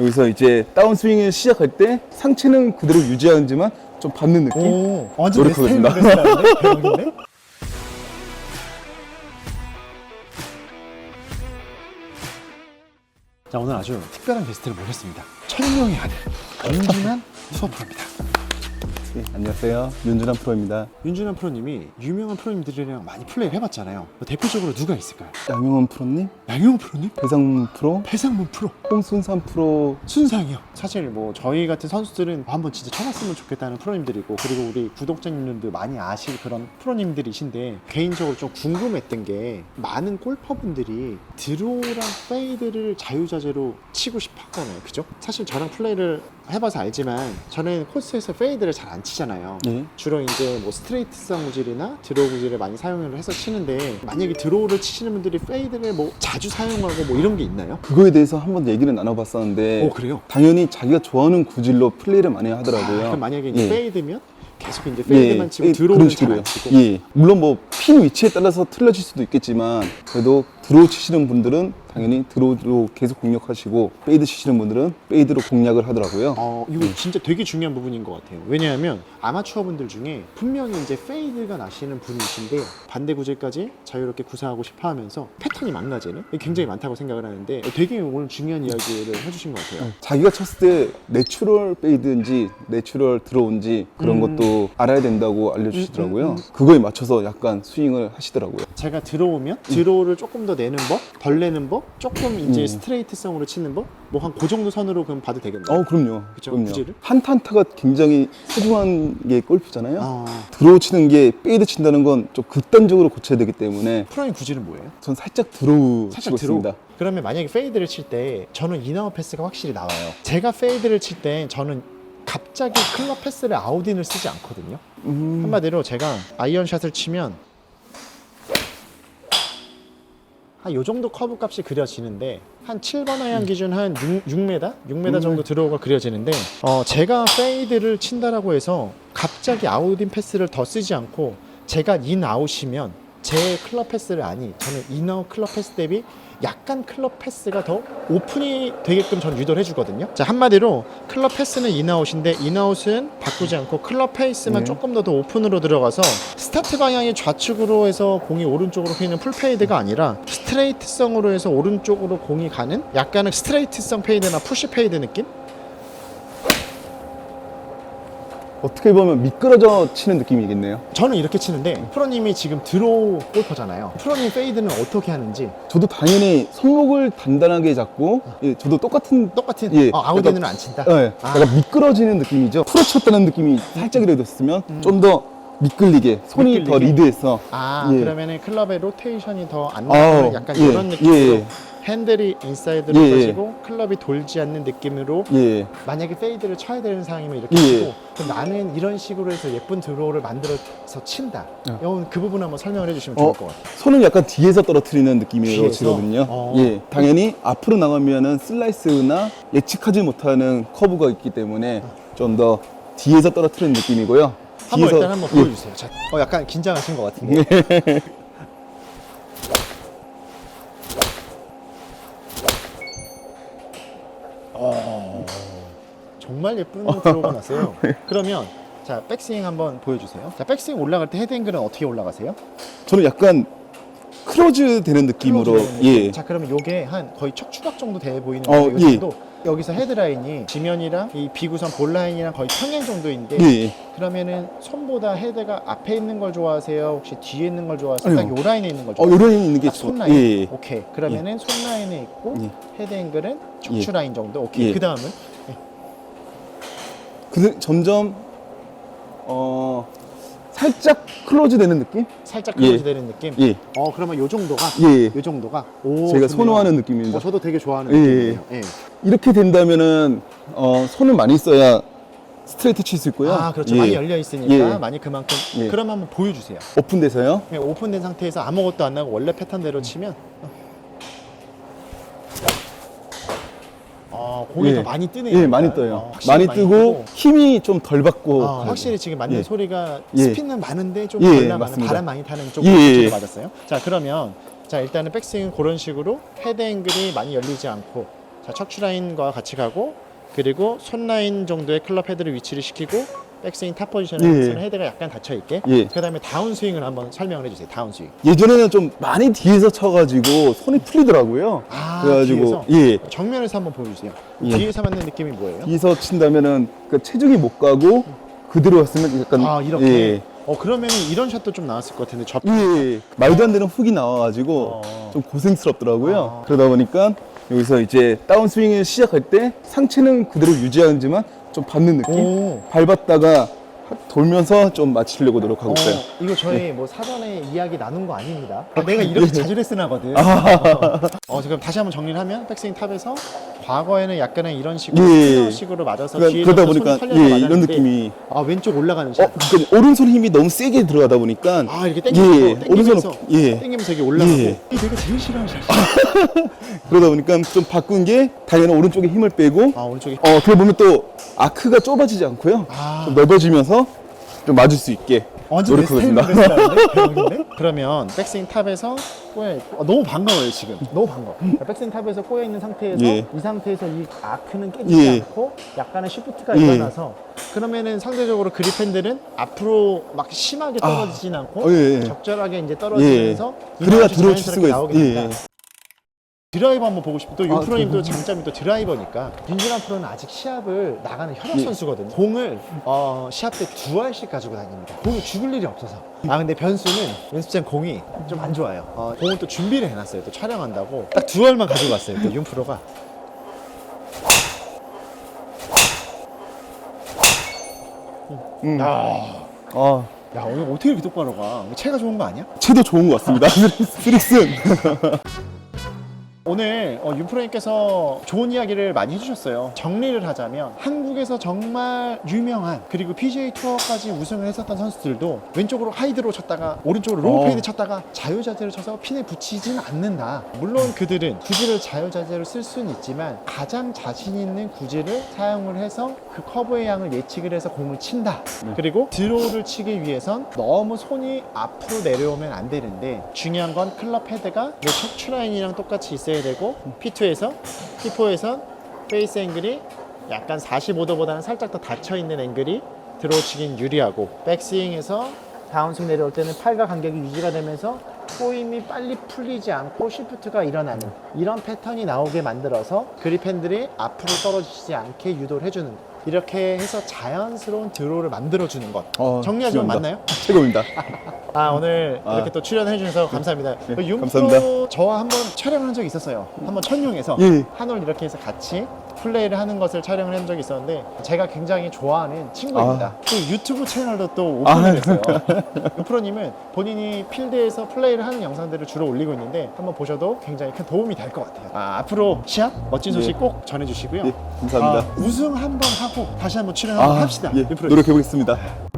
여기서 이제 다운스윙을 시작할 때 상체는 그대로 유지하지만 좀 받는 느낌? 오, 완전 내 스타일 노력하겠습니다. 대박인데? 자 오늘 아주 특별한 게스트를 모셨습니다. 천명의 아들 윤준한 수업합니다. 네, 안녕하세요. 윤준환 프로입니다. 윤준한 프로님이 유명한 프로님들이랑 많이 플레이를 해봤잖아요. 대표적으로 누가 있을까요? 양용원 프로님, 양용호 프로님, 배상문 프로, 배상문 프로, 홍순산 프로, 순상이요. 사실 뭐 저희 같은 선수들은 한번 진짜 쳐봤으면 좋겠다는 프로님들이고 그리고 우리 구독자님들도 많이 아실 그런 프로님들이신데 개인적으로 좀 궁금했던 게 많은 골퍼분들이 드로우랑 페이드를 자유자재로 치고 싶어 하잖아요. 그죠? 사실 저랑 플레이를 해봐서 알지만 저는 코스에서 페이드를 잘 안 치잖아요. 예. 주로 이제 뭐 스트레이트성 구질이나 드로우 구질을 많이 사용을 해서 치는데 만약에 드로우를 치시는 분들이 페이드를 뭐 자주 사용하고 뭐 이런 게 있나요? 그거에 대해서 한번 얘기를 나눠봤었는데 오 그래요? 당연히 자기가 좋아하는 구질로 플레이를 많이 아, 하더라고요. 그럼 만약에 이제 예. 페이드면 계속 이제 페이드만 치고 예, 드로우는 그런 잘안 식으로요. 치고 예. 물론 뭐 핀 위치에 따라서 틀려질 수도 있겠지만 그래도 드로우 치시는 분들은 당연히 드로우로 계속 공략하시고 페이드 치시는 분들은 페이드로 공략을 하더라고요. 어, 이거 진짜 되게 중요한 부분인 것 같아요. 왜냐하면 아마추어 분들 중에 분명히 이제 페이드가 나시는 분이신데 반대 구질까지 자유롭게 구사하고 싶어 하면서 패턴이 망가지는 이게 굉장히 많다고 생각을 하는데 되게 오늘 중요한 이야기를 해주신 것 같아요. 자기가 쳤을 때 내추럴 페이드인지 내추럴 들어온지 그런 음. 것도 알아야 된다고 알려주시더라고요. 음, 음, 음. 그거에 맞춰서 약간 스윙을 하시더라고요. 제가 들어오면 드로우를 조금 더 내는 법, 덜 내는 법, 조금 이제 음. 스트레이트성으로 치는 법, 뭐 한 그 정도 선으로 그럼 봐도 되겠나요? 어, 그럼요. 그쵸, 그럼요. 구질을? 한 탄타가 굉장히 소중한 게 골프잖아요. 아, 드로우 치는 게 페이드 친다는 건 좀 극단적으로 고쳐야 되기 때문에 프로님 구질은 뭐예요? 전 살짝 드로우 살짝 치고 들어. 있습니다. 그러면 만약에 페이드를 칠 때 저는 이나워 패스가 확실히 나와요. 제가 페이드를 칠 때 저는 갑자기 클럽 패스를 아웃인을 쓰지 않거든요. 음, 한마디로 제가 아이언샷을 치면 한 요 정도 커브 값이 그려지는데 한 7번 아이언 기준 한 6, 6m? 6m 정도 들어오가 그려지는데 어, 제가 페이드를 친다라고 해서 갑자기 아웃인 패스를 더 쓰지 않고 제가 인 아웃이면 제 클럽 패스를 아니 저는 인아웃 클럽 패스 대비 약간 클럽 패스가 더 오픈이 되게끔 전 유도를 해주거든요. 자 한마디로 클럽 패스는 인아웃인데 인아웃은 바꾸지 않고 클럽 페이스만 네. 조금 더 더 오픈으로 들어가서 스타트 방향이 좌측으로 해서 공이 오른쪽으로 휘는 풀 페이드가 아니라 스트레이트성으로 해서 오른쪽으로 공이 가는 약간은 스트레이트성 페이드나 푸시 페이드 느낌? 어떻게 보면 미끄러져 치는 느낌이겠네요. 저는 이렇게 치는데 프로님이 지금 드로우 골퍼잖아요. 프로님 페이드는 어떻게 하는지 저도 당연히 손목을 단단하게 잡고 예, 저도 똑같은 똑같은 예, 어, 아웃인은 안 친다. 예, 아. 약간 미끄러지는 느낌이죠. 풀어쳤다는 느낌이 살짝이라도 있으면 좀 더 미끌리게 손이 음. 미끌리게. 더 리드해서 아 예. 그러면은 클럽의 로테이션이 더안 아우, 나는 약간 예, 이런 느낌으로 예. 핸들이 인사이드로 예, 예. 빠지고 클럽이 돌지 않는 느낌으로 예. 만약에 페이드를 쳐야 되는 상황이면 이렇게 예. 치고 그럼 나는 이런 식으로 해서 예쁜 드로우를 만들어서 친다. 어. 그 부분 한번 설명을 해주시면 어, 좋을 것 같아요. 손은 약간 뒤에서 떨어뜨리는 뒤에서? 치거든요. 어. 예, 당연히 앞으로 나가면은 슬라이스나 예측하지 못하는 커브가 있기 때문에 좀 더 뒤에서 떨어뜨리는 느낌이고요. 한번 뒤에서- 일단 한번 예. 보여주세요. 자, 어, 약간 긴장하신 것 같은데. 정말 예쁜 드로우가 났어요. 그러면 자 백스윙 한번 보여주세요. 자 백스윙 올라갈 때 헤드앵글은 어떻게 올라가세요? 저는 약간 크로즈 되는 느낌으로 클로즈 되는 느낌. 예. 자 그러면 요게 한 거의 척추각 정도 돼 보이는 어, 거예요. 이 예. 정도. 여기서 헤드라인이 지면이랑 이 비구선 볼 라인이랑 거의 평행 정도인데 예. 그러면은 손보다 헤드가 앞에 있는 걸 좋아하세요? 혹시 뒤에 있는 걸 좋아하세요? 아니요. 딱요 라인에 있는 걸 어, 좋아하세요? 요런 있는 게딱 좋. 손 라인. 예. 오케이. 그러면은 손 라인에 있고 예. 헤드 앵글은 척추 예. 라인 정도. 오케이. 예. 그 다음은 그 점점 어 살짝 클로즈 되는 느낌? 살짝 예. 클로즈 되는 느낌. 예. 어 그러면 요 정도가 예. 요 정도가 오, 제가 좋네요. 선호하는 느낌입니다. 어, 저도 되게 좋아하는 예, 느낌이에요. 예. 이렇게 된다면은 어, 손을 많이 써야 스트레이트 칠 수 있고요. 아 그렇죠. 예. 많이 열려 있으니까 예. 많이 그만큼. 예. 그럼 한번 보여주세요. 오픈돼서요. 그냥 오픈된 상태에서 아무것도 안 나고 원래 패턴대로 치면 어, 공이 예. 더 많이 뜨네요. 예, 많이. 떠요. 어, 확실히 많이 뜨고. 힘이 좀 덜 받고. 아, 가요. 확실히 지금 맞는 예. 소리가 예. 스피는 많은데 좀 예, 덜 나가는 맞습니다. 바람 많이 타는 쪽 예, 예, 예. 맞았어요. 자 그러면 자 일단은 백스윙은 그런 식으로 헤드 앵글이 많이 열리지 않고 자 자, 척추 라인과 같이 가고 그리고 손 라인 정도의 클럽 헤드를 위치를 시키고 백스윙 탑 포지션에 예. 헤드가 약간 닫혀 있게. 예. 그다음에 다운 스윙을 한번 설명을 해주세요. 다운 스윙. 예전에는 좀 많이 뒤에서 쳐가지고 손이 풀리더라고요. 아, 그래가지고 뒤에서? 예 정면에서 한번 보여주세요. 예. 뒤에서 맞는 느낌이 뭐예요? 뒤에서 친다면은 그 체중이 못 가고 그대로 왔으면 약간 아 이렇게. 예. 어 그러면 이런 샷도 좀 나왔을 것 같은데 접. 예, 말도 안 되는 훅이 나와가지고 어. 좀 고생스럽더라고요. 아. 그러다 보니까 여기서 이제 다운스윙을 시작할 때 상체는 그대로 유지하지만 좀 받는 느낌? 오. 밟았다가 돌면서 좀 맞추려고 노력하고 어, 있어요. 이거 저희 뭐 사전에 이야기 나눈 거 아닙니다. 내가 이렇게 자주 레슨 하거든. 아. 어, 지금 다시 한번 정리를 하면 백스윙 탑에서 과거에는 약간은 이런 식으로 예. 식으로 맞아서 그러니까 뒤에 그러다 보니까 예, 이런 느낌이 아 왼쪽 올라가는 어, 샷. 그러니까 오른손 힘이 너무 세게 들어가다 보니까 아 이렇게 땡기면서 예, 땡기면서 오른손은- 예. 땡기면서 이게 올라가고 예. 이게 내가 제일 싫어하는 샷. 그러다 보니까 좀 바꾼 게 당연히 오른쪽에 힘을 빼고 아 오른쪽이 어, 그래 보면 또 아크가 좁아지지 않고요. 아. 좀 넓어지면서 좀 맞을 수 있게 완전 내 노력하겠습니다. 스타일인데 대박인데? 그러면 백스윙 탑에서 꼬여 있고 아, 너무 반가워요 지금 너무 반가워 그러니까 백스윙 탑에서 꼬여 있는 상태에서 예. 이 상태에서 이 아크는 깨지지 예. 않고 약간의 시프트가 예. 일어나서 그러면은 상대적으로 그립 핸들은 앞으로 막 심하게 떨어지진 않고 어, 예, 예. 적절하게 이제 떨어지면서 예. 그래야 들어칠 자연스럽게 수가 있- 나오게 예, 된다. 예. 드라이버 한번 보고 싶고 또 아, 유프로님도 그- 장점이 또 드라이버니까. 윤준환 프로는 아직 시합을 나가는 현역 예. 선수거든요. 공을 어, 시합 때 두 알씩 가지고 다닙니다. 공이 죽을 일이 없어서. 아 근데 변수는 연습장 공이 좀 안 좋아요. 어, 공을 또 준비를 해놨어요. 또 촬영한다고. 딱 두 알만 가지고 왔어요. 또 윤 프로가. 음. 야, 아, 야 오늘 어떻게 이렇게 똑바로 가? 체가 좋은 거 아니야? 채도 좋은 것 같습니다. 스릭슨. 오늘 어, 윤프로님께서 좋은 이야기를 많이 해주셨어요. 정리를 하자면 한국에서 정말 유명한 그리고 PGA 투어까지 우승을 했었던 선수들도 왼쪽으로 하이드로 쳤다가 오른쪽으로 로우 어. 페이드 쳤다가 자유자재로 쳐서 핀에 붙이진 않는다. 물론 그들은 구질을 자유자재로 쓸 수는 있지만 가장 자신 있는 구질을 사용을 해서 그 커브의 양을 예측을 해서 공을 친다. 네. 그리고 드로우를 치기 위해선 너무 손이 앞으로 내려오면 안 되는데 중요한 건 클럽 헤드가 내 척추 라인이랑 똑같이 있어야 되고 P2에서 P4에선 페이스 앵글이 약간 45도보다는 살짝 더 닫혀 있는 앵글이 드로우 치긴 유리하고 백스윙에서 다운스윙 내려올 때는 팔과 간격이 유지가 되면서 꼬임이 빨리 풀리지 않고 시프트가 일어나는 이런 패턴이 나오게 만들어서 그립 핸들이 앞으로 떨어지지 않게 유도를 해주는 것. 이렇게 해서 자연스러운 드로우를 만들어주는 것. 어, 중요합니다. 맞나요? 최고입니다. 아 오늘 아. 이렇게 또 출연해 주셔서 감사합니다. 네, 그 윤프로 감사합니다. 저와 한번 촬영한 적이 있었어요. 한번 천룡에서 예. 한올 이렇게 해서 같이 플레이를 하는 것을 촬영을 한 적이 있었는데 제가 굉장히 좋아하는 친구입니다. 또 유튜브 채널도 또 아. 오픈을 했어요. 윤프로님은 본인이 필드에서 플레이를 하는 영상들을 주로 올리고 있는데 한번 보셔도 굉장히 큰 도움이 될 것 같아요. 아, 앞으로 시합 멋진 소식 네. 꼭 전해주시고요. 예, 감사합니다. 아, 우승 한번 하고 다시 한번 출연 한번 아, 합시다. 예, 윤프로님. 노력해 보겠습니다.